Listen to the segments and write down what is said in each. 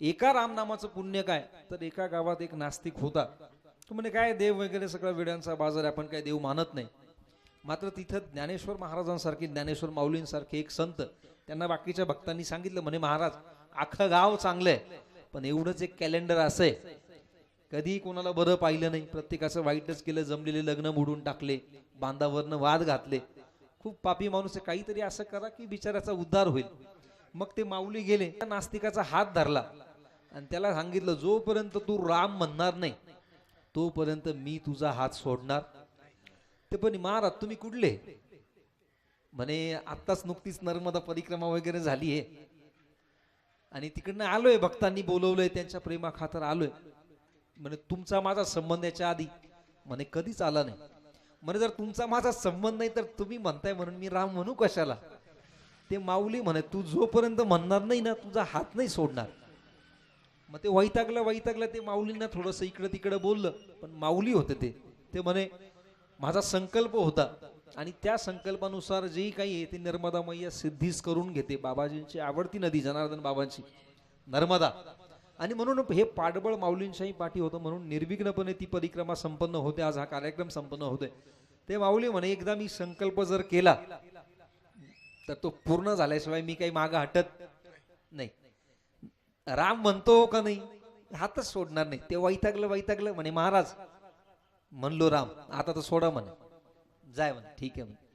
एका रामनामाचं पुण्य काय? तर एका गावात एक नास्तिक होता. तो म्हणे काय देव वगैरे सगळा वेड्यांचा बाजार आपण काय देव मानत नाही. मात्र तिथं ज्ञानेश्वर महाराजांसारखे ज्ञानेश्वर माऊलींसारखे एक संत त्यांना बाकीच्या भक्तांनी सांगितलं म्हणे महाराज अख्खं गाव चांगलं आहे पण एवढंच एक कॅलेंडर असं आहे. कधीही कोणाला बरं पाहिलं नाही. प्रत्येकाचं वाईटच केलं जमलेले लग्न मोडून टाकले बांधावरनं वाद घातले. खूप पापी माणूस आहे. काहीतरी असं करा की बिचाऱ्याचा उद्धार होईल. मग ते माऊली गेले. त्या नास्तिकाचा हात धरला. आणि त्याला सांगितलं जोपर्यंत तू राम म्हणणार नाही तोपर्यंत मी तुझा हात सोडणार. ते पण महाराज तुम्ही कुठले? म्हणे आत्ताच नुकतीच नर्मदा परिक्रमा वगैरे झाली आहे. आणि तिकडनं आलोय भक्तांनी बोलवलंय त्यांच्या प्रेमा खातर आलोय. म्हणे तुमचा माझा संबंध याच्या आधी. म्हणे कधीच आला नाही. म्हणे जर तुमचा माझा संबंध नाही तर तुम्ही म्हणताय म्हणून मी राम म्हणू कशाला? ते माऊली म्हणे तू जोपर्यंत म्हणणार नाही ना तुझा हात नाही सोडणार. मग ते वैतागलं वैतागलं ते माऊलींना थोडंसं इकडं तिकडं बोललं. पण माऊली होते ते. ते म्हणे माझा संकल्प होता आणि त्या संकल्पानुसार जे काही आहे ते नर्मदा मैया सिद्धीच करून घेते. बाबाजींची आवडती नदी जनार्दन बाबांची. नर्मदा. आणि म्हणून हे पाडबळ माऊलींशाही पाठी होतं म्हणून निर्विघ्नपणे ती परिक्रमा संपन्न होते. आज हा कार्यक्रम संपन्न होते ते माऊली म्हणे एकदा मी संकल्प जर केला तर तो पूर्ण झाल्याशिवाय मी काही मागं हटत नाही. राम म्हणतो का नाही? हातच सोडणार नाही. ते वैतागलं वैतागलं म्हणे महाराज म्हणलो राम आता तर सोडा म्हणे. जाय म्हणे. ठीक आहे म्हणे.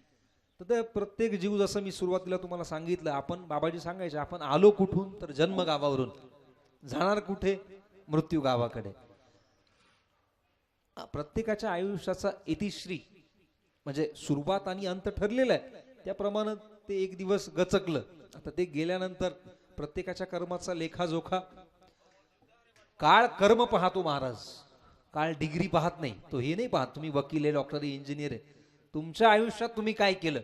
तर ते प्रत्येक जीव जसं मी सुरुवातीला तुम्हाला सांगितलं आपण बाबाजी सांगायचे आपण आलो कुठून? तर जन्म गावावरून. जाणार कुठे? मृत्यू गावाकडे. प्रत्येकाच्या आयुष्याचा इतिश्री म्हणजे सुरुवात आणि अंत ठरलेला आहे. त्याप्रमाणे ते एक दिवस गचकलं. आता ते गेल्यानंतर प्रत्येकाच्या कर्माचा लेखाजोखा. काळ कर्म पाहतो महाराज. काळ डिग्री पाहत नाही. तो हे नाही पाहत तुम्ही वकील आहे डॉक्टर आहे इंजिनियर आहे. तुमच्या आयुष्यात तुम्ही काय केलं?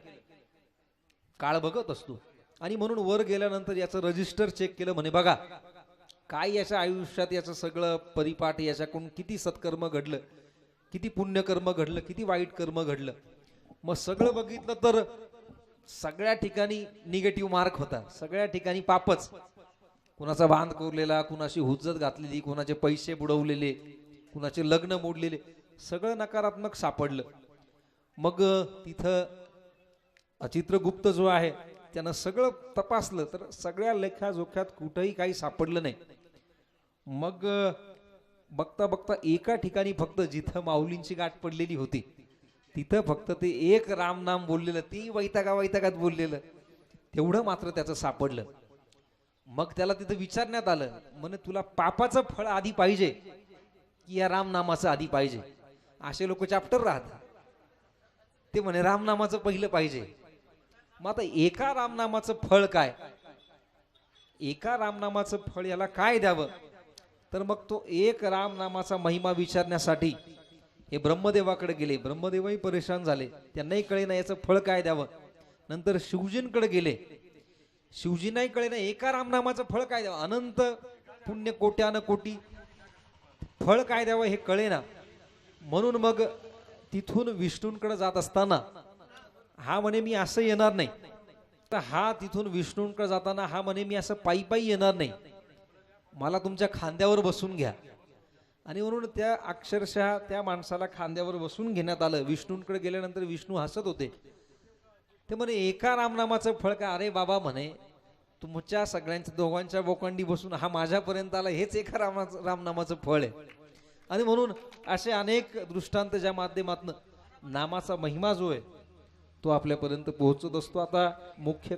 काळ बघत असतो. आणि म्हणून वर गेल्यानंतर याचं रजिस्टर चेक केलं म्हणे बघा काय याच्या आयुष्यात याचं सगळं परिपाठ याच्याकडून किती सत्कर्म घडलं? किती पुण्यकर्म घडलं? किती वाईट कर्म घडलं? मग सगळं बघितलं तर सगळ्या ठिकाणी निगेटिव्ह मार्क होता सगळ्या ठिकाणी पापच. कुणाचा बांध कोरलेला कुणाची हुज्जत घातलेली कुणाचे पैसे बुडवलेले कुणाचे लग्न मोडलेले सगळं नकारात्मक सापडलं. मग तिथं अचित्रगुप्त जो आहे त्यानं सगळं तपासलं तर सगळ्या लेखाजोख्यात कुठंही काही सापडलं नाही. मग बघता बघता एका ठिकाणी फक्त जिथं माऊलींची गाठ पडलेली होती तिथं फक्त ते एक रामनाम बोललेलं ती वैतागा वैतागात बोललेलं. तेवढं मात्र त्याचं सापडलं. मग त्याला तिथं विचारण्यात आलं म्हणे तुला पापाचं फळ आधी पाहिजे की या रामनामाचं आधी पाहिजे? असे लोक चॅप्टर राहतात. ते म्हणे रामनामाचं पहिलं पाहिजे. मग आता एका रामनामाचं फळ काय? एका रामनामाचं फळ याला काय द्यावं? तर मग तो एक रामनामाचा महिमा विचारण्यासाठी हे ब्रह्मदेवाकडे गेले. ब्रह्मदेवही परेशान झाले. त्यांनाही कळे ना याचं फळ काय द्यावं? नंतर शिवजींकडे गेले. शिवजींनाही कळे ना एका रामनामाचं फळ काय द्यावं? अनंत पुण्य कोट्यानं कोटी. फळ काय द्यावं हे कळे ना. म्हणून मग तिथून विष्णूंकडे जात असताना हा म्हणे मी असं येणार नाही. तर हा तिथून विष्णूंकडे जाताना हा म्हणे मी असं पायी पायी येणार नाही. मला तुमच्या खांद्यावर बसून घ्या. आणि म्हणून त्या अक्षरशः त्या माणसाला खांद्यावर बसून घेण्यात आलं. विष्णूंकडे गेल्यानंतर विष्णू हसत होते. ते म्हणे एका रामनामाचं फळ का? अरे बाबा म्हणे तुमच्या सगळ्यांच्या दोघांच्या बोकांडी बसून हा माझ्यापर्यंत आला. हेच एका रामाचं रामनामाचं फळ आहे. आणि म्हणून असे अनेक दृष्टांत ज्या माध्यमातून नामाचा महिमा जो आहे तो आपल्यापर्यंत पोहोचत असतो. आता मुख्य